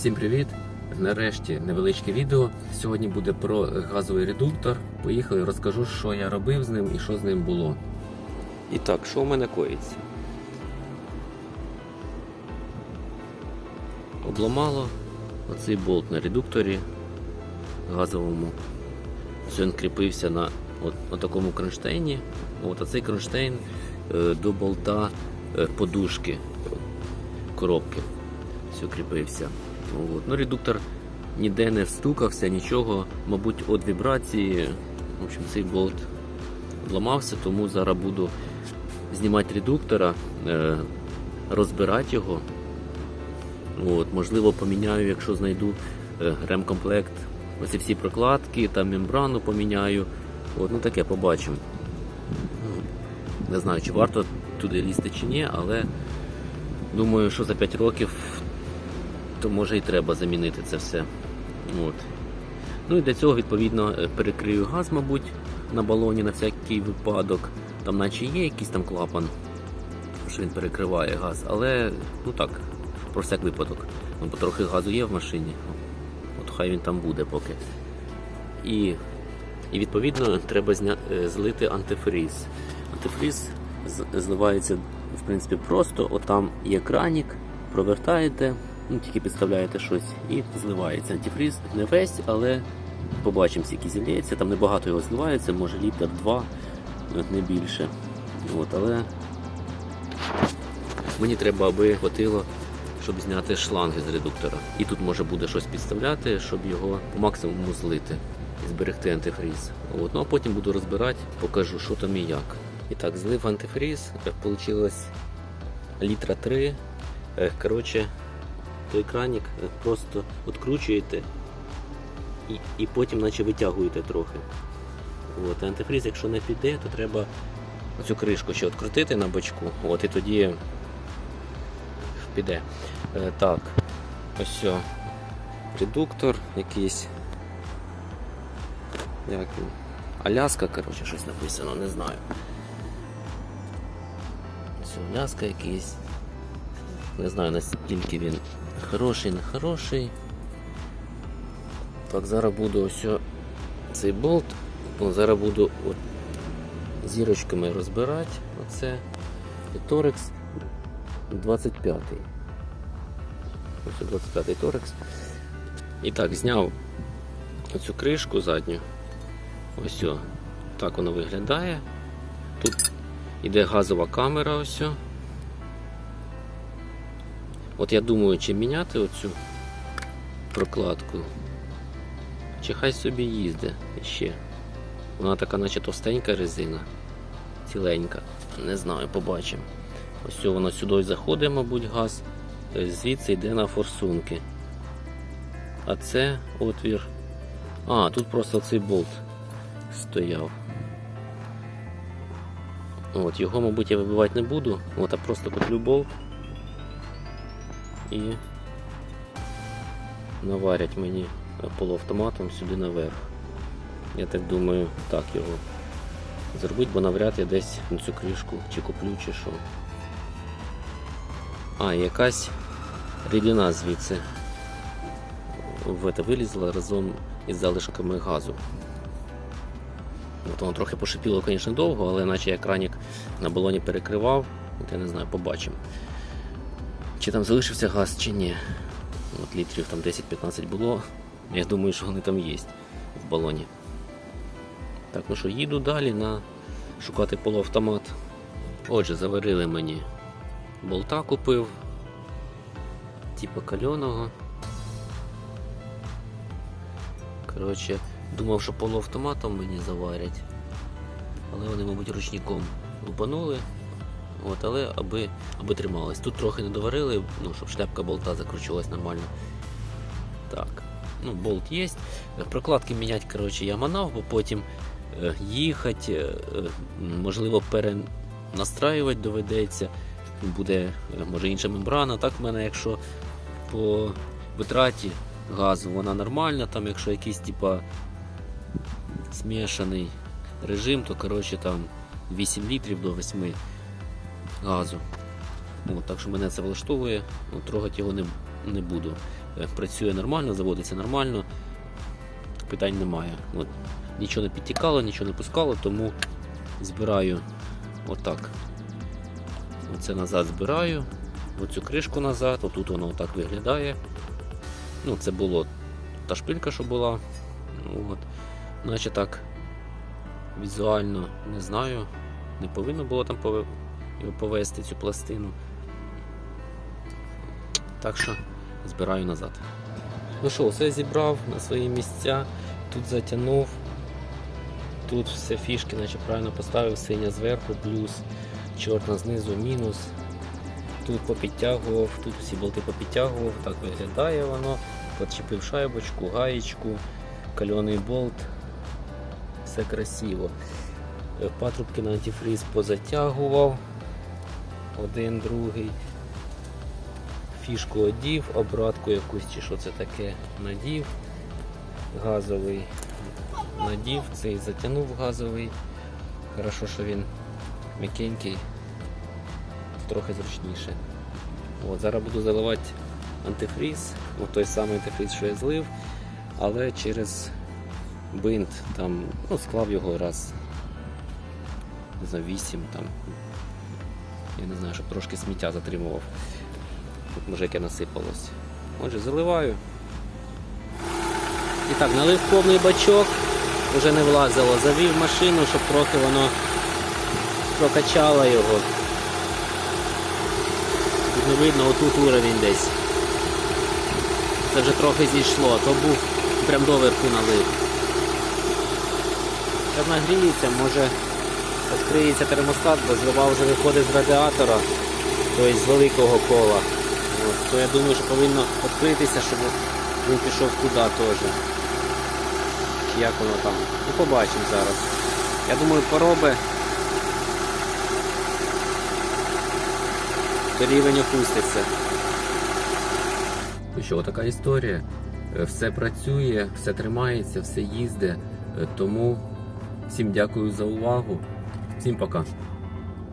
Всім привіт! Нарешті невеличке відео. Сьогодні буде про газовий редуктор. Поїхали, розкажу, що я робив з ним і що з ним було. І так, що в мене коїться? Обламало оцей болт на редукторі газовому. Він кріпився на от, от такому кронштейні. От, а цей кронштейн е, до болта е, подушки коробки. Все кріпився. От. Ну, редуктор ніде не стукався, нічого. Мабуть, від вібрації. В общем, цей болт ламався, тому зараз буду знімати редуктора, е, розбирати його. От, можливо, поміняю, якщо знайду е, ремкомплект. Оці всі прокладки, там мембрану поміняю. От, ну таке побачимо. Не знаю, чи варто туди лізти чи ні, але думаю, що за 5 років то може і треба замінити це все. От. Ну і для цього, відповідно, е, перекрию газ, мабуть, на балоні на всякий випадок. Там наче є якийсь там клапан, що він перекриває газ, але ну так, про всяк випадок. Ну, бо трохи газу є в машині. От хай він там буде поки. І, і відповідно треба зня... е, злити антифріз. Антифріз зливається в принципі просто. Отам є кранік, провертаєте, ну тільки підставляєте щось і зливається. Антифріз не весь, але побачимо, скільки зілється. Там небагато його зливається, може літр два, не більше. От, але мені треба, аби хватило, щоб зняти шланги з редуктора. І тут може буде щось підставляти, щоб його по максимуму злити і зберегти антифріз. От, ну а потім буду розбирати, покажу, що там і як. І так, злив антифріз, вийшло літра 3. Е, Коротше, той краник е, просто відкручуєте і, і потім наче витягуєте трохи. От, антифріз, якщо не піде, то треба оцю кришку ще відкрутити на бочку. От, і тоді піде. Е, так, ось о, редуктор якийсь. Як він? Аляска, коротше, щось написано, не знаю. Ось Аляска якийсь. Не знаю наскільки він хороший, не хороший. Так, зараз буду ось цей болт. Зараз буду от зірочками розбирати. Оце. Торекс 25-й. Ось 25-й торекс. І так, зняв оцю кришку задню. Ось. Так воно виглядає. Тут іде газова камера ось. От я думаю, чи міняти оцю прокладку. Чи хай собі їздить ще. Вона така, наче товстенька резина, ціленька. Не знаю, побачимо. Ось воно сюди заходить, мабуть, газ, звідси йде на форсунки. А це отвір. А, тут просто цей болт стояв. От, його, мабуть, я вибивати не буду, от, а просто куплю болт і наварять мені полуавтоматом сюди наверх. Я так думаю, так його зробити, бо навряд я десь на цю кришку чи куплю, чи що. А, якась рідина звідси в це вилізла разом із залишками газу. Воно трохи пошипіло, звісно, довго, але наче я кранік на балоні перекривав, я не знаю, побачимо. Чи там залишився газ, чи ні. От літрів там 10-15 було. Я думаю, що вони там є в балоні. Так, ну що, їду далі на шукати полуавтомат. Отже, заварили мені болта купив. Типа кальоного. Коротше, думав, що полуавтоматом мені заварять. Але вони, мабуть, ручником лупанули. От, але аби, аби трималось. Тут трохи не доварили, ну, щоб шляпка болта закручувалась нормально. Так, ну, болт є. Прокладки міняти, коротше, я манав, бо потім е, їхати, е, е, можливо, перенастраювати доведеться. Буде, може, інша мембрана. Так в мене, якщо по витраті газу вона нормальна, там якщо якийсь типа змішаний режим, то коротше там 8 літрів до 8 газу. От, так що мене це влаштовує, От, трогати його не, не буду. Е, Працює нормально, заводиться нормально, питань немає. От, нічого не підтікало, нічого не пускало, тому збираю отак. Оце назад збираю, оцю кришку назад, отут воно отак виглядає. Ну, це було та шпилька, що була. От. Наче так візуально не знаю. Не повинно було там повести цю пластину. Так що збираю назад. Ну що, все зібрав на свої місця, тут затягнув. Тут все фішки, наче правильно поставив, синя зверху, плюс, чорна знизу, мінус. Тут попідтягував, тут всі болти попідтягував, так виглядає воно. Подчепив шайбочку, гаєчку, кальоний болт. Все красиво. Патрубки на антифриз позатягував. Один, другий. Фішку одів, обратку якусь чи що це таке надів. Газовий надів, цей затягнув газовий. Хорошо, що він м'якенький, трохи зручніше. От, зараз буду заливати антифріз, от той самий антифріз, що я злив, але через бинт там, ну, склав його раз за 8 там. Я не знаю, щоб трошки сміття затримував. Тут може яке насипалось. Отже, заливаю. І так, налив повний бачок, вже не влазило. Завів машину, щоб трохи воно прокачало його. Тут не видно, отут уровень десь. Це вже трохи зійшло, то був прям доверху налив. Зараз нагріється, може відкриється термостат, бо злива вже виходить з радіатора, тобто з великого кола. От, то я думаю, що повинно відкритися, щоб він пішов туди теж. Як воно там. Ну побачимо зараз. Я думаю, пороби. Рівень опуститься. Ну що, така історія. Е, Все працює, все тримається, все їздить. Е, Тому всім дякую за увагу. Всім пока.